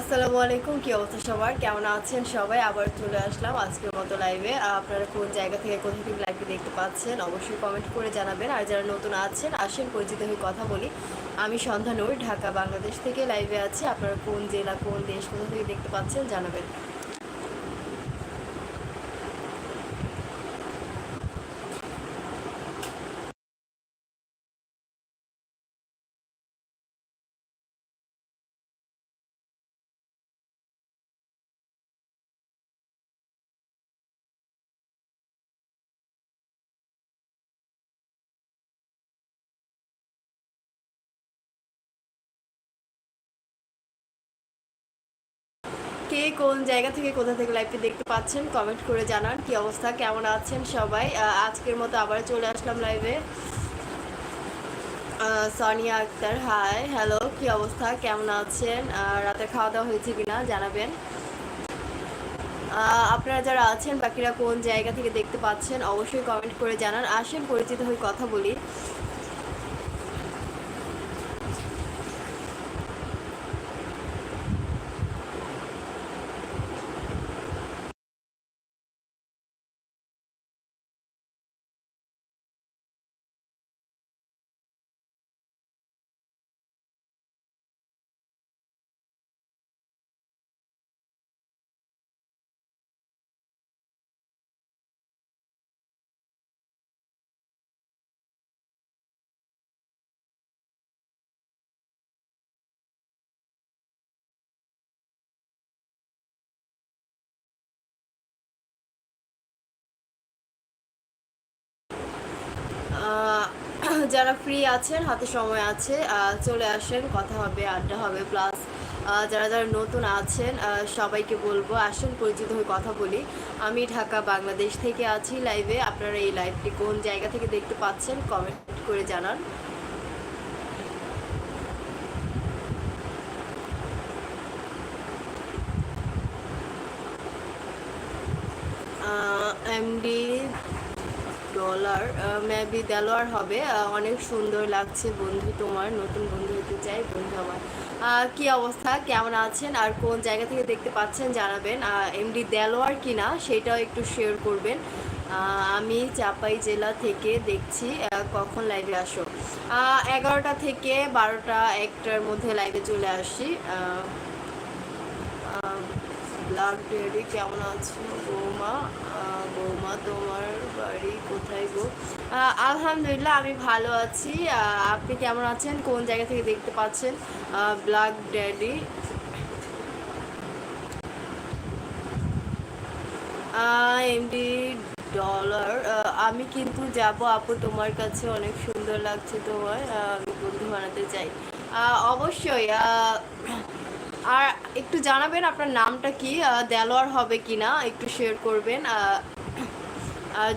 আসসালামু আলাইকুম, কী অবস্থা সবার? কেমন আছেন সবাই? আবার চলে আসলাম আজকের মতো লাইভে আপনারা কোন জায়গা থেকে কোথা থেকে লাইভে দেখতে পাচ্ছেন অবশ্যই কমেন্ট করে জানাবেন। আর যারা নতুন আছেন, আসেন, পরিচিত হয়ে কথা বলি। আমি সন্ধ্যা নই ঢাকা, বাংলাদেশ থেকে লাইভে আছি। আপনারা কোন জেলা, কোন দেশ, কোথা থেকে দেখতে পাচ্ছেন জানাবেন। কে কোন জায়গা থেকে কোথা থেকে লাইভটি দেখতে পাচ্ছেন কমেন্ট করে জানান কি অবস্থা, কেমন আছেন সবাই। আজকের মতো আবার চলে আসলাম লাইভে সানিয়া আক্তার হাই হ্যালো কি অবস্থা, কেমন আছেন? রাতে খাওয়া দাওয়া হয়েছে কিনা জানাবেন। আপনারা যারা আছেন, বাকিরা কোন জায়গা থেকে দেখতে পাচ্ছেন, অবশ্যই কমেন্ট করে জানান। আসেন, পরিচিত হয়ে কথা বলি। যারা ফ্রি আছেন, হাতে সময় আছে চলে আসেন, কথা হবে, আড্ডা হবে প্লাস যারা যারা নতুন আছেন সবাইকে বলব, আসেন, পরিচিত হয়ে কথা বলি। আমি ঢাকা, বাংলাদেশ থেকে আছি লাইভে আপনারা এই লাইভটি কোন জায়গা থেকে দেখতে পাচ্ছেন কমেন্ট করে জানান। এমডি ডলার মেবি দেলোয়ার হবে অনেক সুন্দর লাগছে বন্ধু তোমার, নতুন বন্ধু হতে চাই, বন্ধু আমার। কি অবস্থা? কেমন আছেন? আর কোন জায়গা থেকে দেখতে পাচ্ছেন জানাবেন। এমডি দেলোয়ার কিনা সেটাও একটু শেয়ার করবেন। আমি চাপাই জেলা থেকে দেখছি কখন লাইভে আসো? এগারোটা থেকে বারোটা একটার মধ্যে লাইভে চলে আসি। ব্লাড ডেয়ারি কেমন আছো বৌমা? তোমার বাড়ি কোথায় গো? আলহামদুলিল্লাহ, আমি ভালো আছি। আপনি কেমন আছেন? কোন জায়গা থেকে দেখতে পাচ্ছেন? Blood daddy. এমডি ডলার আমি কিন্তু যাব, আপু, তোমার কাছে। অনেক সুন্দর লাগছে তোমার। আমি বন্ধু বানাতে চাই। অবশ্যই আর একটু জানাবেন আপনার নামটা কি? দেলোয়ার হবে কি না একটু শেয়ার করবেন।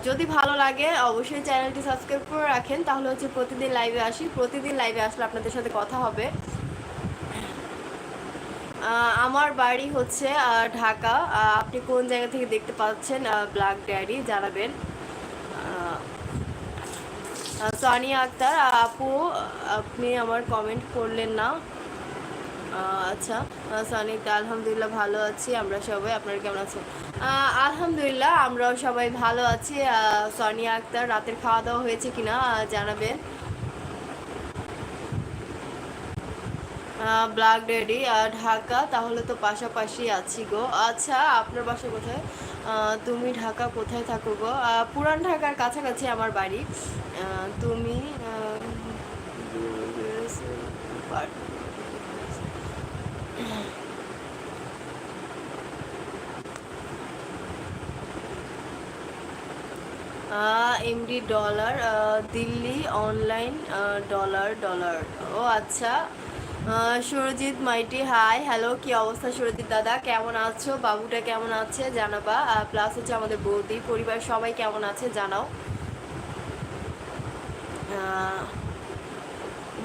যদি ভালো লাগে, অবশ্যই চ্যানেলটি সাবস্ক্রাইব করে রাখেন। তাহলে হচ্ছে প্রতিদিন লাইভে আসি। প্রতিদিন লাইভে আসলে আপনাদের সাথে কথা হবে। আমার বাড়ি হচ্ছে ঢাকা। আপনি কোন জায়গা থেকে দেখতে পাচ্ছেন ব্ল্যাক ড্যাডি জানাবেন। সানিয়া আক্তার, আপু, আপনি আমার কমেন্ট করলেন না। আচ্ছা সানিতা আলহামদুলিল্লাহ ভালো আছি আমরা সবাই আপনারা কেমন আছেন? আলহামদুলিল্লাহ আমরাও সবাই ভালো আছি। সনিয়া আক্তার রাতের খাওয়া দাওয়া হয়েছে কিনা জানাবেন। ব্ল্যাক ডেডি ঢাকা তাহলে তো পাশাপাশি আছি গো। আচ্ছা আপনার বাসা কোথায়? তুমি ঢাকা কোথায় থাকো গো? পুরান ঢাকার কাছাকাছি আমার বাড়ি। তুমি MD dollar Delhi online dollar dollar ও আচ্ছা। সুরজিৎ মাইটি হাই হ্যালো কি অবস্থা সুরজিৎ দাদা? কেমন আছো? বাবুটা কেমন আছে? জানাবা। প্লাস হচ্ছে আমাদের বৌদি। পরিবার সবাই কেমন আছে? জানাও।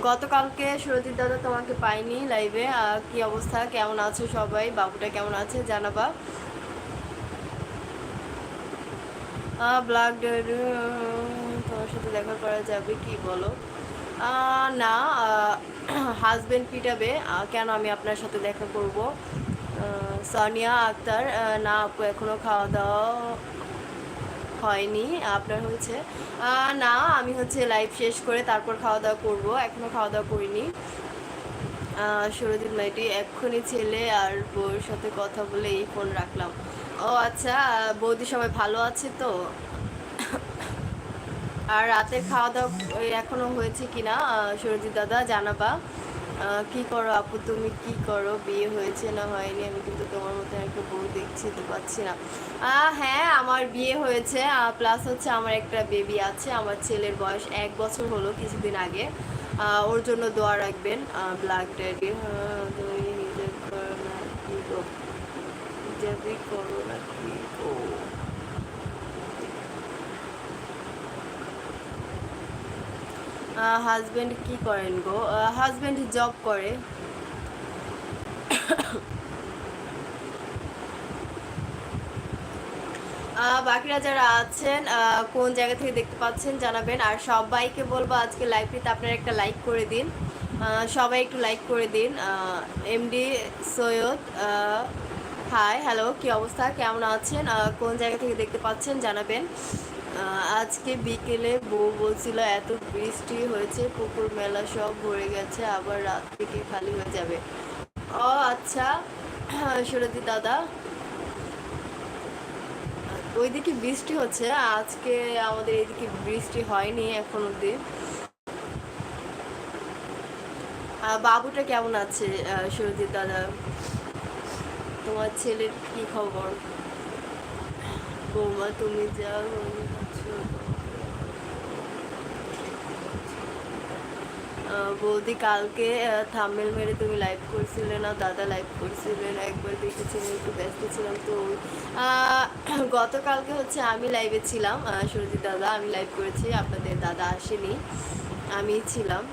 গতকালকে সুরজিৎ দাদা তোমাকে পাইনি লাইভে কি অবস্থা? কেমন আছো সবাই? বাবুটা কেমন আছে? জানাবা। ব্ল্যাক তোমার সাথে দেখা করা যাবে, কি বলো? না হাজবেন্ড পিটাবে। কেন আমি আপনার সাথে দেখা করব? সানিয়া আক্তার না, আপু এখনও খাওয়া দাওয়া হয়নি, আপনার হয়েছে। না, আমি হচ্ছে লাইভ শেষ করে তারপর খাওয়া দাওয়া করব, এখনও খাওয়া দাওয়া করিনি সুরজিৎ মাইটি এক্ষুনি ছেলে আর বউর সাথে কথা বলে এই ফোন রাখলাম। ও আচ্ছা বৌদি সবাই ভালো আছে তো? আর রাতের খাওয়া দাওয়া ওই এখনও হয়েছে কিনা, সুরজিৎ দাদা, জানাবা। কি করো আপু? তুমি কি করো? বিয়ে হয়েছে না হয়নি? আমি কিন্তু তোমার মতো একটা বউ দেখছি তো পাচ্ছি না। হ্যাঁ আমার বিয়ে হয়েছে। প্লাস হচ্ছে আমার একটা বেবি আছে। আমার ছেলের বয়স এক বছর হলো কিছুদিন আগে। ওর জন্য দোয়া রাখবেন। ব্ল্যাক ড্যাডি গো? করো না কি গো হাজবেন্ড কি করেন গো? হাজবেন্ড জব করে। বাকিরা যারা আছেন কোন জায়গা থেকে দেখতে পাচ্ছেন জানাবেন। আর সবাইকে বলব আজকে লাইভটিতে আপনারা একটা লাইক করে দিন। সবাই একটু লাইক করে দিন। এমডি সৈয়দ হাই হ্যালো কি অবস্থা? কেমন আছেন? কোন জায়গা থেকে দেখতে পাচ্ছেন জানাবেন। আজকে বিকেলে বউ বলছিল, এত বৃষ্টি হয়েছে, পুকুর মেলা সব ভরে গেছে, আবার রাত থেকে খালি হয়ে যাবে। ও আচ্ছা সুরতি দাদা। ওইদিকে বৃষ্টি হচ্ছে, আজকে আমাদের এদিকে বৃষ্টি হয়নি এখন অব্দি বাবুটা কেমন আছে সুরজিৎ দাদা? তোমার ছেলের কি খবর? বৌমা, তুমি যা বলছো, আহ, বৌদি কালকে থাম্বেল মেরে তুমি লাইভ করছিলে না, দাদা লাইভ করছিলেন, একবার দেখেছিলেন, একটু ব্যস্ত ছিলাম তো গতকালকে হচ্ছে আমি লাইভে ছিলাম সুরজিৎ দাদা, আমি লাইভ করেছি, আপনাদের দাদা আসেনি, আমি ছিলাম।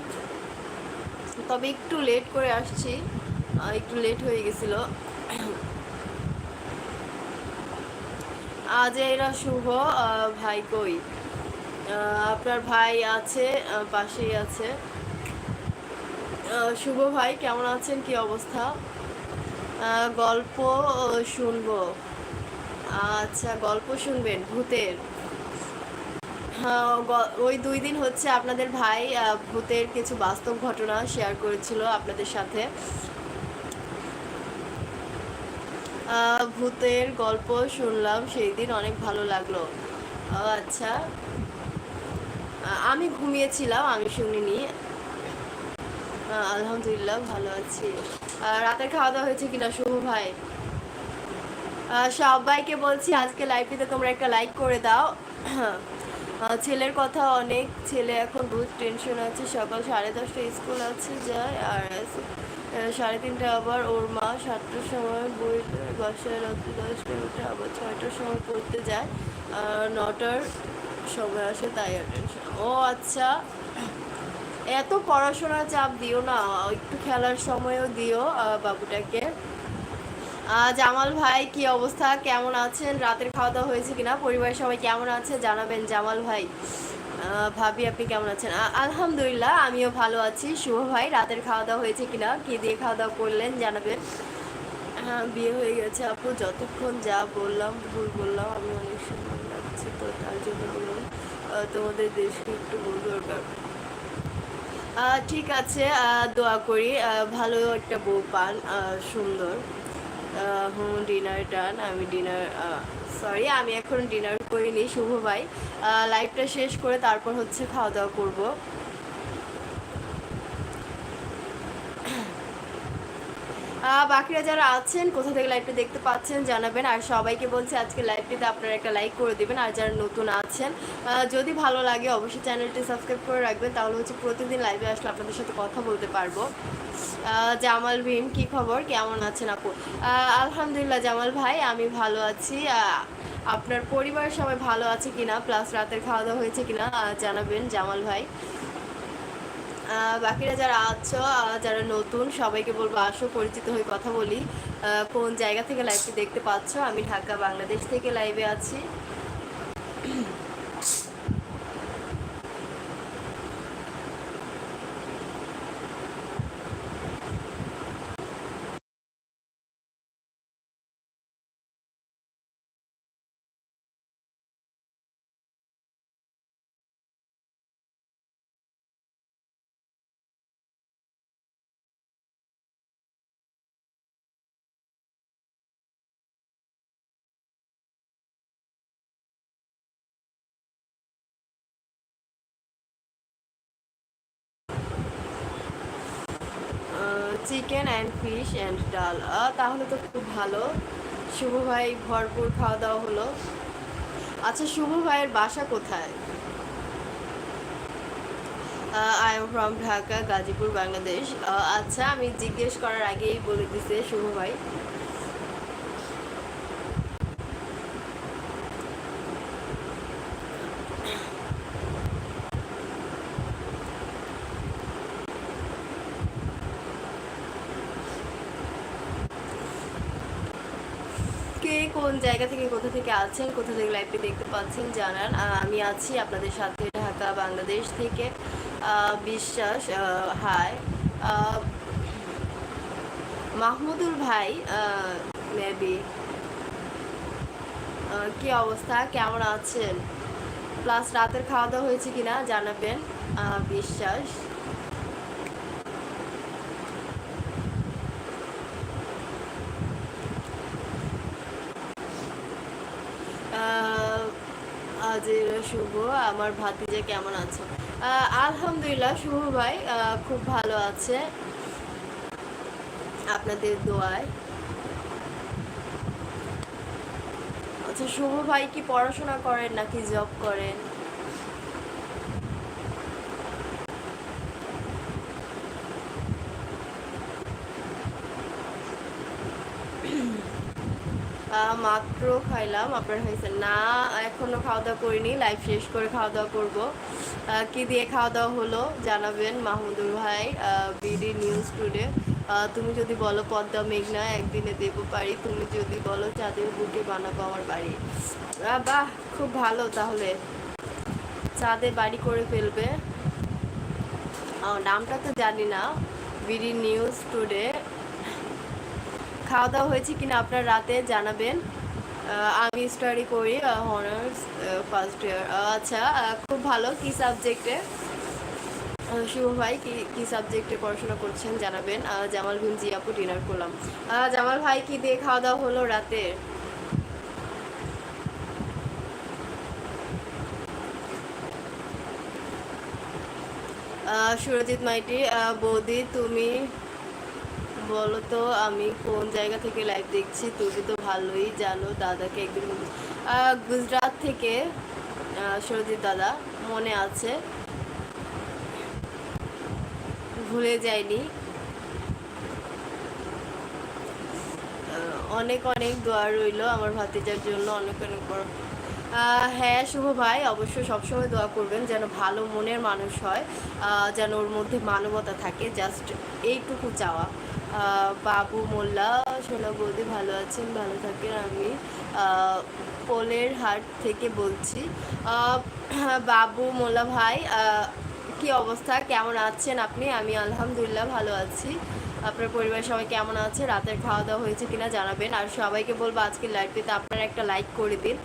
তবে একটু লেট করে আসছি একটু লেট হয়ে গেছিল। আজ এরা শুভ ভাই কই? আপনার ভাই আছে পাশেই আছে। শুভ ভাই, কেমন আছেন? কি অবস্থা? গল্প শুনব। আচ্ছা গল্প শুনবেন, ভূতের। হ্যাঁ ওই দুই দিন হচ্ছে আপনাদের ভাই ভূতের কিছু বাস্তব ঘটনা শেয়ার করেছিল আপনাদের সাথে। ভূতের গল্প শুনলাম, সেই দিন অনেক ভালো লাগল। আচ্ছা। আমি ঘুমিয়েছিলাম, আমি শুনিনি। আলহামদুলিল্লাহ ভালো আছি। আহ, রাতের খাওয়া দাওয়া হয়েছে কিনা শুভ ভাই? সবাইকে বলছি আজকে লাইভটিতে তোমরা একটা লাইক করে দাও। ছেলের কথা অনেক ছেলে এখন বহুত টেনশন আছে সকাল সাড়ে দশটা স্কুল আছে যায় আর সাড়ে তিনটে আবার ওর মা সাতটার সময় বই বাসায় রাত্রি দশটায় উঠে আবার ছয়টার সময় পড়তে যায়। আর নটার সময় আসে তাই আর টেনশন ও আচ্ছা এত পড়াশোনার চাপ দিও না, একটু খেলার সময়ও দিও বাবুটাকে। জামাল ভাই, কি অবস্থা? কেমন আছেন? রাতের খাওয়া দাওয়া হয়েছে কিনা? পরিবারের সবাই কেমন আছে? জানাবেন জামাল ভাই। ভাবি, আপনি কেমন আছেন? আলহামদুলিল্লাহ, আমিও ভালো আছি। শুভ ভাই, রাতের খাওয়া দাওয়া হয়েছে কিনা? কি দিয়ে খাওয়া দাওয়া করলেন? জানাবেন। হ্যাঁ বিয়ে হয়ে গেছে আপু, যতক্ষণ যা বললাম, ভুল বললাম, আমি অনেক সুন্দর লাগছে তো, তার জন্য বললাম। তোমাদের দেশকে একটু ভুল দরকার ঠিক আছে দোয়া করি ভালো একটা বউ পান সুন্দর। হুম ডিনার টান আমি ডিনার সরি আমি এখন ডিনার করিনি, শুভ ভাই। লাইফটা শেষ করে তারপর হচ্ছে খাওয়া দাওয়া করব। বাকিরা যারা আছেন, কোথা থেকে লাইভটা দেখতে পাচ্ছেন জানাবেন। আর সবাইকে বলছি, আজকে লাইভটিতে আপনারা একটা লাইক করে দেবেন, আর যারা নতুন আছেন যদি ভালো লাগে, অবশ্যই চ্যানেলটি সাবস্ক্রাইব করে রাখবেন, তাহলে হচ্ছে প্রতিদিন লাইভে আসলে আপনাদের সাথে কথা বলতে পারব। জামাল ভীম, কি খবর? কেমন আছেন আপু? আলহামদুলিল্লাহ, জামাল ভাই, আমি ভালো আছি। আপনার পরিবারের সবাই ভালো আছে কিনা? প্লাস রাতের খাওয়া দাওয়া হয়েছে কিনা? জানাবেন জামাল ভাই। বাকিরা যারা আছো যারা নতুন, সবাইকে বলব আসো, পরিচিত হয়ে কথা বলি। কোন জায়গা থেকে লাইভটি দেখতে পাচ্ছ? আমি ঢাকা, বাংলাদেশ থেকে লাইভে আছি। চিকেন অ্যান্ড ফিশ অ্যান্ড ডাল। তাহলে তো খুব ভালো। শুভ ভাই ভরপুর খাওয়া দাওয়া হলো। আচ্ছা শুভ ভাইয়ের বাসা কোথায়? I am from Dhaka, Gazipur, Bangladesh. আচ্ছা আমি জিজ্ঞেস করার আগেই বলে দিছে শুভ ভাই কে কোন জায়গা থেকে কোথা থেকে আছেন, কোথা থেকে লাইভটি দেখতে পাচ্ছেন জানান আমি আছি আপনাদের সাথে ঢাকা, বাংলাদেশ থেকে বিশ্বাস হাই মাহমুদুল ভাই মেবি কি অবস্থা? কেমন আছেন? প্লাস রাতের খাওয়া দাওয়া হয়েছে কিনা জানাবেন বিশ্বাস। আজ শুভ। আমার ভাতিজা কেমন আছে? আলহামদুলিল্লাহ, শুভ ভাই। খুব ভালো আছে। আপনাদের দোয়ায়। আচ্ছা শুভ ভাই কি পড়াশোনা করেন নাকি জব করেন? মাত্র খাইলাম, আপনার হয়েছে না, এখনও খাওয়া দাওয়া করিনি লাইফ শেষ করে খাওয়া দাওয়া করব কি দিয়ে খাওয়া দাওয়া হলো জানাবেন মাহমুদুল ভাই বিডি নিউজ টুডে। তুমি যদি বলো পদ্মা মেঘনা, একদিনে দেবো পারি, তুমি যদি বলো চাঁদের বুকে বানাবো আমার বাড়ি। বাহ, খুব ভালো তাহলে। চাঁদে বাড়ি করে ফেলবে। নামটা তো জানি না। BD news today. খাওয়া দাওয়া হয়েছে কিনা আপনার রাতে জানাবেন। আমি স্টাডি করি হনার্স ফার্স্ট ইয়ার আচ্ছা খুব ভালো। কি সাবজেক্টে শুভ ভাই, কি কি সাবজেক্টে পড়াশোনা করছেন জানাবেন। জামাল বিন জিয়াপু ডিনার করলাম। জামাল ভাই, কি দিয়ে খাওয়া দাওয়া হলো রাতে? সুরজিৎ মাইটি বৌদি, তুমি বলো তো আমি কোন জায়গা থেকে লাইভ দেখছি? তুমি তো ভালোই জানো দাদাকে একদিন গুজরাট থেকে সরজিৎ দাদা মনে আছে। ভুলে যাইনি অনেক অনেক দোয়া রইল আমার ভাতিজার জন্য, অনেক অনেক বড় হ্যাঁ শুভ ভাই, অবশ্যই সবসময় দোয়া করবেন যেন ভালো মনের মানুষ হয় যেন ওর মধ্যে মানবতা থাকে জাস্ট এইটুকু চাওয়া। বাবু, মোল্লা, সোনা বৌদি ভালো আছেন, ভালো থাকেন আমি। পোলের হাট থেকে বলছি। বাবু, মোল্লা ভাই কি অবস্থা? কেমন আছেন আপনি? আমি আলহামদুলিল্লাহ ভালো আছি। আপনার পরিবারের সবাই কেমন আছে? রাতের খাওয়া দাওয়া হয়েছে কিনা জানাবেন। আর সবাইকে বলব আজকের লাইভটিতে আপনারা একটা লাইক করে দিন।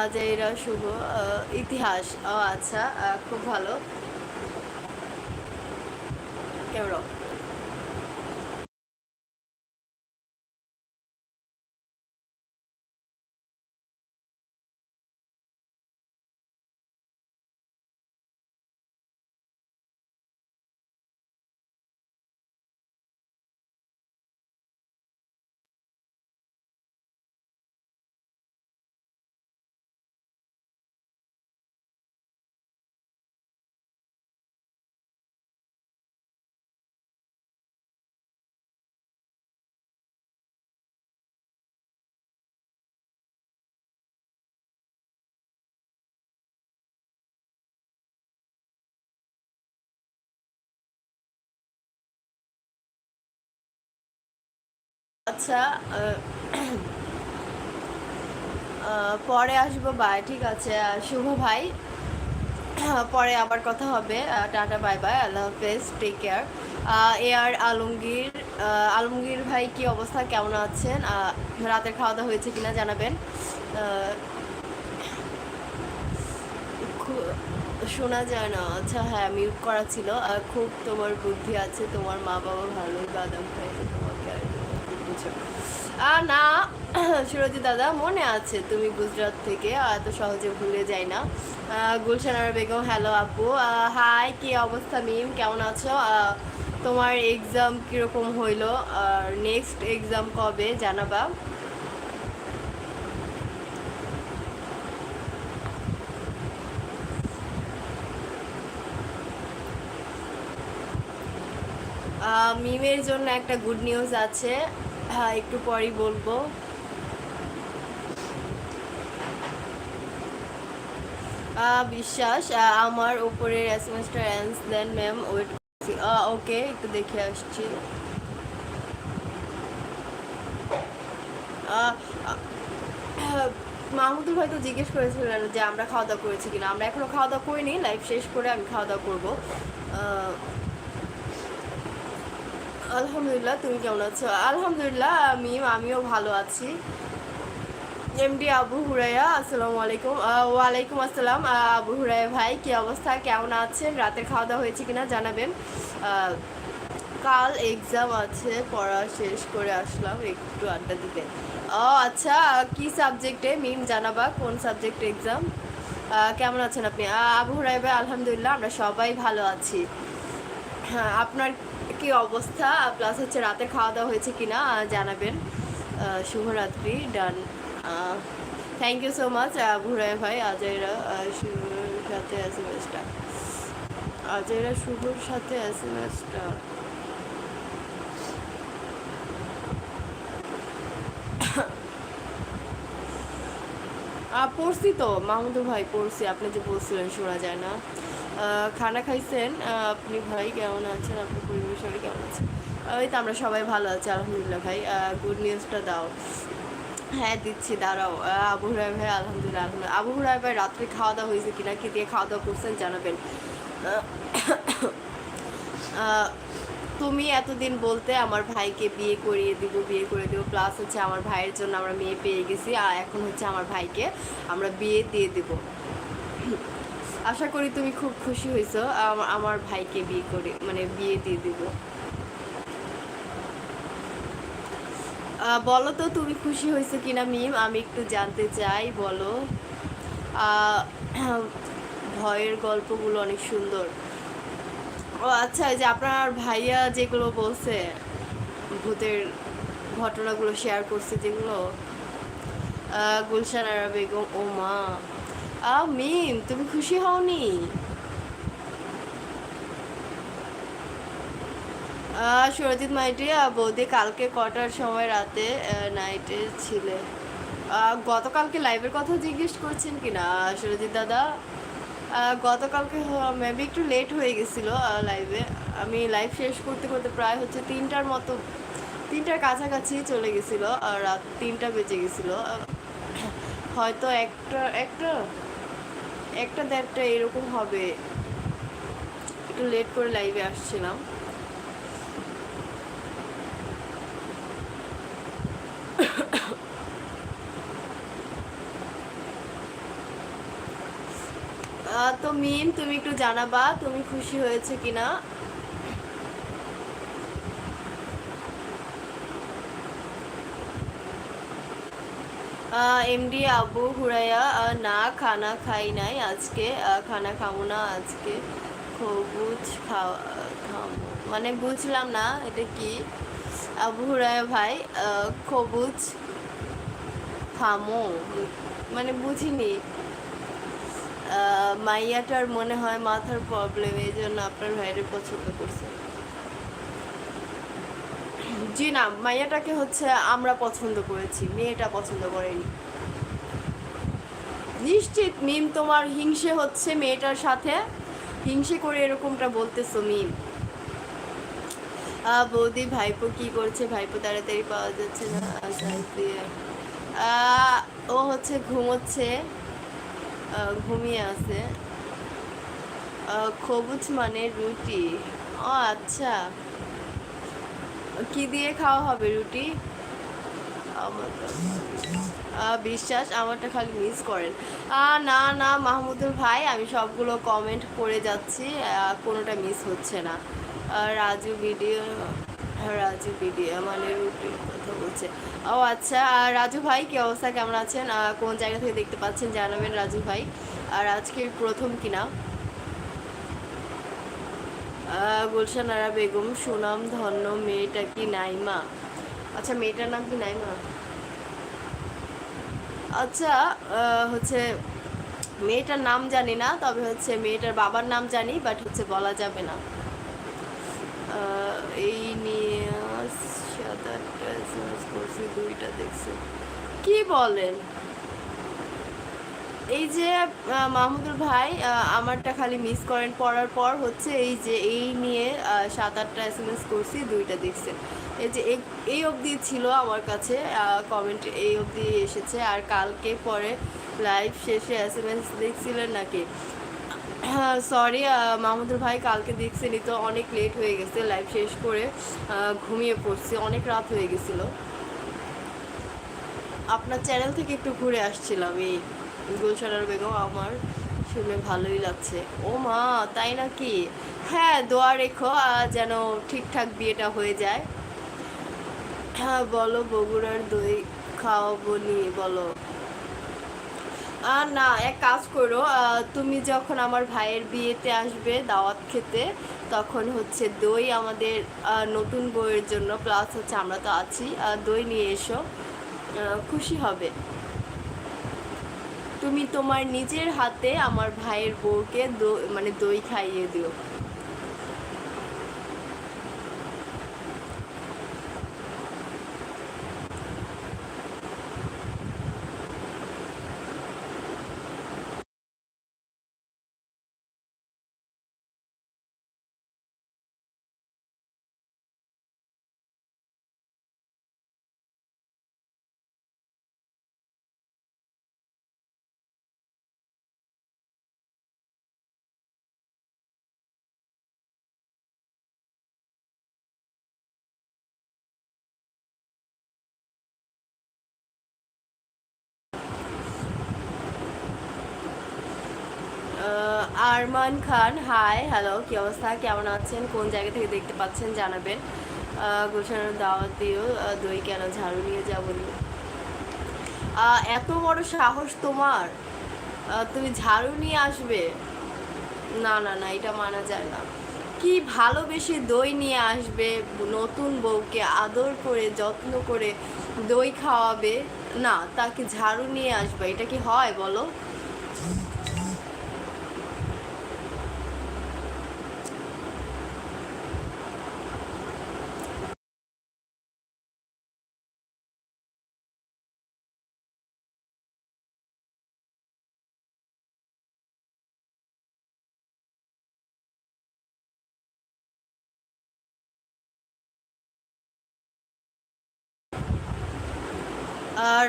আজ এরা শুভ ইতিহাস। ও আচ্ছা খুব ভালো। euro আচ্ছা পরে আসব বাই ঠিক আছে। শুভ ভাই। পরে আবার কথা হবে। টাটা বাই বাই আল্লাহ হাফেজ take care A R Alamgir Alamgir ভাই কি অবস্থা? কেমন আছেন? রাতের খাওয়া দাওয়া হয়েছে কিনা জানাবেন। শোনা যায় না। আচ্ছা হ্যাঁ মিউট করা ছিল। খুব তোমার বুদ্ধি আছে। তোমার মা বাবা ভালোই বাদাম খাইছে তোমাকে আর কিছু আর না সুরজি দাদা, মনে আছে তুমি গুজরাট থেকে। এত সহজে ভুলে যাই না। গুলশানার বেগম, হ্যালো আপু। হাই, কি অবস্থা মিম? কেমন আছো? তোমার এক্সাম কীরকম হইল? আর নেক্সট এক্সাম কবে জানাবা? মিমের জন্য একটা গুড নিউজ আছে। হ্যাঁ একটু পরেই বলব। বিশ্বাস আমার এসএমএসটা অ্যান্স দেন ম্যাম ওয়েট ওকে একটু দেখে আসছি। মাহমুদুল হয়তো জিজ্ঞেস করেছিলেন যে আমরা খাওয়া দাওয়া করেছি কিনা। আমরা এখনও খাওয়া দাওয়া করিনি লাইফ শেষ করে আমি খাওয়া দাওয়া করব। আলহামদুলিল্লাহ, তুমি কেমন আছো? আলহামদুলিল্লাহ আমি আমিও ভালো আছি। এমডি আবু হুরাইয়া আসসালামু আলাইকুম। ওয়ালাইকুম আসসালাম। আবু হুরাইয়া ভাই, কি অবস্থা? কেমন আছেন? রাতের খাওয়া দাওয়া হয়েছে কিনা জানাবেন। কাল এক্সাম আছে, পড়া শেষ করে আসলাম, একটু আড্ডা দিতে। ও আচ্ছা কি সাবজেক্টে মিম, জানাবা, কোন সাবজেক্টে এক্সাম কেমন আছেন আপনি? আবু হুরাইয়া ভাই, আলহামদুলিল্লাহ, আমরা সবাই ভালো আছি। হ্যাঁ আপনার কি অবস্থা? প্লাস হচ্ছে রাতে খাওয়া দাওয়া হয়েছে কিনা, জানাবেন। শুভরাত্রি done thank you so much ভুরাই ভাই, আজয়রা শুভর সাথে এস এম এসটা আজয়রা, শুভর সাথে এস এম এসটা পড়ছি তো, মাহমুদুর ভাই, পড়ছি। আপনি যে বলছিলেন, শোনা যায় না। খানা খাইছেন আপনি ভাই কেমন আছেন? আপনার পরিবারের সবাই কেমন আছেন? ওই তো আমরা সবাই ভালো আছি, আলহামদুলিল্লাহ ভাই। গুড নিউজটা দাও। হ্যাঁ দিচ্ছি, দাঁড়াও। আবু হুরাই ভাই, আলহামদুলিল্লাহ আলহামদুলিল্লাহ। আবু হুরাই ভাই, রাত্রে খাওয়া দাওয়া হয়েছে কিনা, কি দিয়ে খাওয়া দাওয়া করছেন জানাবেন। তুমি এতদিন বলতে আমার ভাইকে বিয়ে করিয়ে দিব, বিয়ে করে দিব প্লাস হচ্ছে আমার ভাইয়ের জন্য আমরা মেয়ে পেয়ে গেছি, আর এখন হচ্ছে আমার ভাইকে আমরা বিয়ে দিয়ে দেব। আশা করি তুমি খুব খুশি হয়েছো। আমার ভাইকে বিয়ে করে মানে বিয়ে দিয়ে দিব। বলো তো তুমি খুশি হয়েছো কিনা মিম? আমি একটু জানতে চাই, বলো। ভয়ের গল্পগুলো অনেক সুন্দর। ও আচ্ছা যে আপনার ভাইয়া যেগুলো বলছে, ভূতের ঘটনাগুলো শেয়ার করছে যেগুলো গুলশান আরা বেগম ও মা মিম তুমি খুশি হওনি? সুরজিৎ মাইটি বৌদি কালকে কটার সময় রাতে নাইটে ছিলে? গতকালকে লাইভের কথা জিজ্ঞেস করছেন কিনা আহ, সুরজিৎ দাদা? গতকালকে মেবি একটু লেট হয়ে গেছিল লাইভে আমি লাইভ শেষ করতে করতে প্রায় হচ্ছে তিনটার মতো তিনটার কাছাকাছি চলে গেছিল আর রাত তিনটা বেজে গেছিল। হয়তো একটা একটা একটা দেড়টা এরকম হবে। একটু লেট করে লাইভে আসছিলাম। তো মিম, তুমি একটু জানাবা, তুমি খুশি হয়েছে কিনা? এমডি আবু হুরাইয়া না, খানা খাই নাই আজকে খানা খাব না আজকে। খবুজ খাওয়া মানে বুঝলাম না, এটা কি? আবু হুরাইয়া ভাই খবুজ খামো। মানে বুঝিনি। মাইয়াটার মনে হয় মাথার প্রবলেম এই জন্য আপনার ভাইয়ের পছন্দ করছে। জি না, মাইয়াটাকে হচ্ছে আমরা পছন্দ করেছি, মেয়েটা পছন্দ করেনি। নিশ্চিত মিম তোমার হিংসে হচ্ছে মেয়েটার সাথে। হিংসে করে এরকমটা বলতেছো মিম। বৌদি, ভাইপো কি করছে? ভাইপো তাড়াতাড়ি পাওয়া যাচ্ছে না ও হচ্ছে ঘুমোচ্ছে ঘুমিয়ে আছে। খবুজ মানে রুটি। ও আচ্ছা। কি দিয়ে খাওয়া হবে রুটি? বিশ্বাস, আমারটা খালি মিস করেন। না না, মাহমুদুল ভাই, আমি সবগুলো কমেন্ট করে যাচ্ছি কোনোটা মিস হচ্ছে না। রাজু ভিডিও রাজু ভিডিও মানে রুটির কথা বলছে। ও আচ্ছা আর রাজু ভাই, কী অবস্থা? কেমন আছেন? কোন জায়গা থেকে দেখতে পাচ্ছেন? জানাবেন রাজু ভাই। আর আজকের প্রথম কিনা? আহ, গুলশান আরা বেগম সুনাম ধন্য মেয়েটা কি নাইমা? আচ্ছা মেয়েটার নাম কি নাইমা? আচ্ছা হচ্ছে মেয়েটার নাম জানি না তবে হচ্ছে মেয়েটার বাবার নাম জানি বাট হচ্ছে বলা যাবে না। এই নিয়ে দুইটা দেখছি। কি বলেন? এই যে আহ, মাহমুদুল ভাই আমারটা খালি মিস করেন পড়ার পর হচ্ছে এই যে এই নিয়ে সাত আটটা এস এম এস করছি দুইটা দেখছে। এই যে এই- অবধি ছিল আমার কাছে কমেন্ট এই অবধি এসেছে। আর কালকে পরে লাইভ শেষে এস এম এস দেখছিলেন নাকি? হ্যাঁ সরি মাহমুদুল ভাই কালকে দেখছেনই তো অনেক লেট হয়ে গেছে লাইভ শেষ করে ঘুমিয়ে পড়ছি অনেক রাত হয়ে গেছিল। আপনার চ্যানেল থেকে একটু ঘুরে আসছিলাম এই গুলশানার বেগম আমার শুনে ভালোই লাগছে। ও মা, তাই নাকি? হ্যাঁ দোয়া রেখো যেন ঠিকঠাক বিয়েটা হয়ে যায়। হ্যাঁ বলো, বগুড়ার দই খাওয়াবো বলো। আর না, এক কাজ করো তুমি যখন আমার ভাইয়ের বিয়েতে আসবে দাওয়াত খেতে, তখন হচ্ছে দই আমাদের নতুন বইয়ের জন্য প্লাস হচ্ছে আমরা তো আছি দই নিয়ে এসো খুশি হবে। তুমি তোমার নিজের হাতে আমার ভাইয়ের বউকে মানে দই খাইয়ে দিও। আরমান খান হাই হ্যালো কি অবস্থা? কেমন আছেন? কোন জায়গা থেকে দেখতে পাচ্ছেন জানাবেন। গুলশানের দাওয়াত দিও দই কেন ঝাড়ু নিয়ে যাব এত বড় সাহস তোমার? তুমি ঝাড়ু নিয়ে আসবে? না না না, এটা মানা যায় না। কি ভালোবেসে দই নিয়ে আসবে? নতুন বউকে আদর করে, যত্ন করে দই খাওয়াবে? না, তাকে ঝাড়ু নিয়ে আসবে। এটা কি হয় বলো?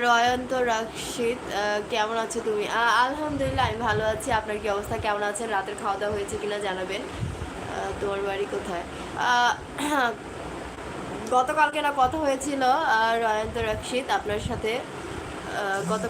রয়ন্ত রাক্ষিত কেমন আছো তুমি? আলহামদুলিল্লাহ, আমি ভালো আছি। আপনার কি অবস্থা? কেমন আছেন? রাতের খাওয়া দাওয়া হয়েছে কিনা জানাবেন। তোমার বাড়ি কোথায়? গতকালকে না, কথা হয়েছিল রয়ন্ত রাক্ষিত আপনার সাথে। গত